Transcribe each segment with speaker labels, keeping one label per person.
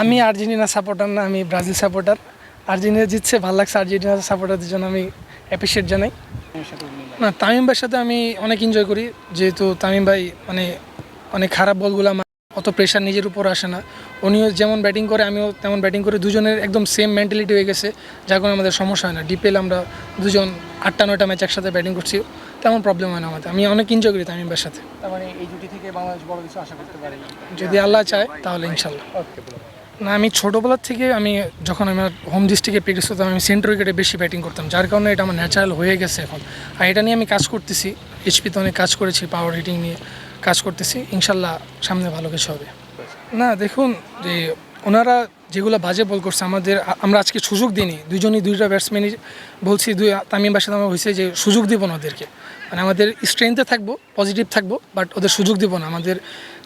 Speaker 1: আমি Argentina supporter না, আমি ব্রাজিল সাপোর্টার আর্জেন্টিনা জিতছে, ভালো লাগছে আর্জেন্টিনা সাপোর্টারদের জন্য আমি অ্যাপ্রিসিয়েট জানাই। না, তামিম ভাইয়ের সাথে আমি অনেক এনজয় করি, যেহেতু তামিম ভাই মানে অনেক খারাপ বলগুলো অত প্রেশার নিজের উপর আসে না। উনিও যেমন ব্যাটিং করে, আমিও তেমন ব্যাটিং করে, দুজনের একদম সেম মেন্টালিটি হয়ে গেছে, যার কারণে আমাদের সমস্যা হয় না। ডিপেল আমরা দুজন আটটা, নয়টা ম্যাচ একসাথে ব্যাটিং করছি। তেমন প্রবলেম হয় না আমাদের। আমি অনেক এনজয় করি তামিম ভাইয়ের সাথে।
Speaker 2: তার মানে এই জুটি থেকে বাংলাদেশ বড় কিছু আশা করতে পারে
Speaker 1: যদি আল্লাহ চায় তাহলে ইনশাল্লাহ না আমি ছোটোবেলার থেকে আমি যখন আমার হোম ডিস্ট্রিক্টে প্র্যাকটিস করতাম আমি সেন্টার উইকেটে বেশি ব্যাটিং করতাম যার কারণে এটা আমার ন্যাচারাল হয়ে গেছে এখন। আর এটা নিয়ে আমি কাজ করতেছি এইচপিতে অনেক কাজ করেছি পাওয়ার হিটিং নিয়ে কাজ করতেছি ইনশাল্লাহ সামনে ভালো কিছু হবে। না দেখুন যে ওনারা যেগুলো বাজে বল করছে, আমাদের আমরা আজকে সুযোগ দিইনি। দুজনই দুইটা ব্যাটসম্যানই বলছি, দুই তামিম বাসাদ আমার হয়েছে যে সুযোগ দিব না ওদেরকে। মানে আমাদের স্ট্রেংথে থাকব পজিটিভ থাকব বাট ওদের সুযোগ দিব না। আমাদের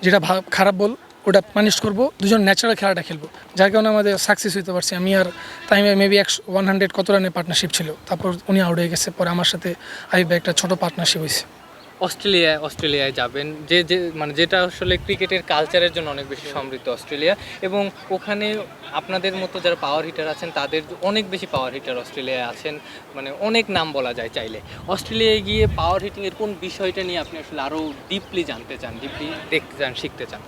Speaker 1: যেটা খারাপ বল, ওটা পানিশ করব, দুজন ন্যাচারাল খেলাটা খেলব। যার কারণে আমাদের সাকসেস হতে পারছি। আমি আর তাইমে মেবি একশো ওয়ান হান্ড্রেড কত রানের পার্টনারশিপ ছিল, তারপর উনি আউট হয়ে গেছে। পরে আমার সাথে আইব একটা ছোট পার্টনারশিপ হয়েছে
Speaker 3: অস্ট্রেলিয়ায় অস্ট্রেলিয়ায় যাবেন। যে যে মানে যেটা আসলে ক্রিকেটের কালচারের জন্য অনেক বেশি সমৃদ্ধ অস্ট্রেলিয়া। এবং ওখানে আপনাদের মতো যারা পাওয়ার হিটার আছেন, তাদের অনেক বেশি পাওয়ার হিটার অস্ট্রেলিয়ায় আছেন। মানে অনেক নাম বলা যায় চাইলে। অস্ট্রেলিয়ায় গিয়ে পাওয়ার হিটিংয়ের কোন বিষয়টা নিয়ে আপনি আসলে আরও ডিপলি জানতে চান ডিপলি দেখতে চান শিখতে চান?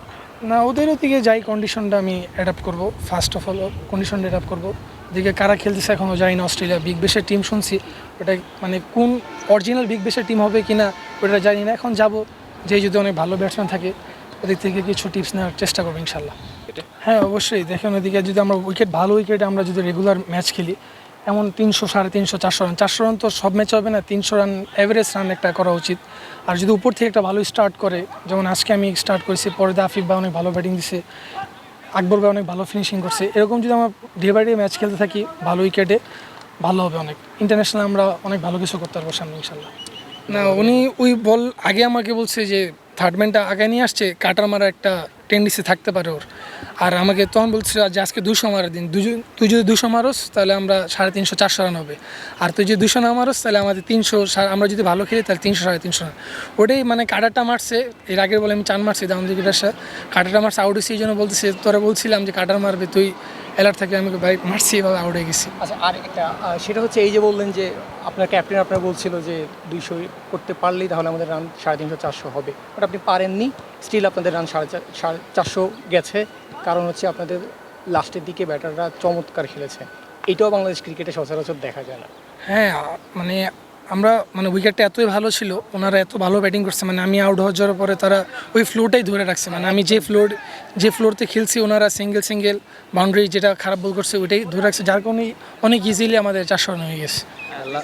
Speaker 1: না ওদেরও দিকে যাই কন্ডিশনটা আমি অ্যাডাপ্ট করব। ফার্স্ট অফ অল কন্ডিশনটা অ্যাডাপ্ট করব। দিকে কারা খেলতেছে এখনও যাই না অস্ট্রেলিয়া বিগ বেশের টিম শুনছি। ওটা মানে কোন অরিজিনাল বিগ বেশের টিম হবে কিনা ওটা জানি না। এখন যাব যে যদি অনেক ভালো ব্যাটসম্যান থাকে ওদিক থেকে কিছু টিপস নেওয়ার চেষ্টা করব ইনশাল্লাহ হ্যাঁ অবশ্যই। দেখেন ওদিকে যদি আমরা উইকেট ভালো উইকেটে আমরা যদি রেগুলার ম্যাচ খেলি এমন তিনশো সাড়ে তিনশো চারশো রান চারশো রান তো সব ম্যাচে হবে না তিনশো রান অ্যাভারেজ রান একটা করা উচিত। আর যদি উপর থেকে একটা ভালো স্টার্ট করে যেমন আজকে আমি স্টার্ট করেছি পরে আফিফ বা অনেক ভালো ব্যাটিং দিছে। আকবর ভাই অনেক ভালো ফিনিশিং করছে। এরকম যদি আমরা ডে বাই ডে ম্যাচ খেলতে থাকি, ভালো উইকেটে ভালো হবে অনেক। ইন্টারন্যাশনাল আমরা অনেক ভালো কিছু করতে পারব সামনে ইনশাল্লাহ না, উনি ওই বল আগে আমাকে বলছে যে থার্ড ম্যানটা আগে নিয়ে আসছে কাটার মারা একটা টেন্ডেন্সি থাকতে পারে ওর। আর আমাকে তখন বলছিল যে আজকে দুশো মারা দিন দুজন তুই যদি দুশো মারোস তাহলে আমরা সাড়ে তিনশো, চারশো রান হবে। আর তুই যদি দুশো না মারোস তাহলে আমাদের তিনশো আমরা যদি ভালো খেলি তাহলে তিনশো, সাড়ে তিনশো রান। ওটাই মানে কাটারটা মারছে, এর আগের বলে আমি চান মারছি দাম দিকে কাটারটা মারছে আউট হয়েছে, এই জন্য বলতেছে, তোরা বলছিলাম যে কাটার মারবে, তুই অ্যালার্ট থাকে আমি ভাই মারছি, এভাবে আউট হয়ে গেছি।
Speaker 2: আচ্ছা আর একটা সেটা হচ্ছে এই যে বললেন যে আপনার ক্যাপ্টেন আপনার বলছিল যে দুইশো করতে পারলেই তাহলে আমাদের রান সাড়ে তিনশো, চারশো হবে। বাট আপনি পারেননি স্টিল আপনাদের রান সাড়ে চার চারশো গেছে। কারণ হচ্ছে আপনাদের লাস্টের দিকে ব্যাটাররা চমৎকার খেলেছে। এটাও বাংলাদেশ ক্রিকেটে সচরাচর দেখা যায় না।
Speaker 1: হ্যাঁ মানে আমরা মানে উইকেটটা এতই ভালো ছিল ওনারা এত ভালো ব্যাটিং করছে মানে আমি আউট হওয়ার যাওয়ার পরে তারা ওই ফ্লোরটাই ধরে রাখছে। মানে আমি যে ফ্লোর যে ফ্লোরতে খেলছি ওনারা সিঙ্গেল সিঙ্গেল বাউন্ডারি যেটা খারাপ বল করছে ওইটাই ধরে রাখছে যার কারণে অনেক ইজিলি আমাদের চারশো রান হয়ে গেছে।
Speaker 3: আল্লাহ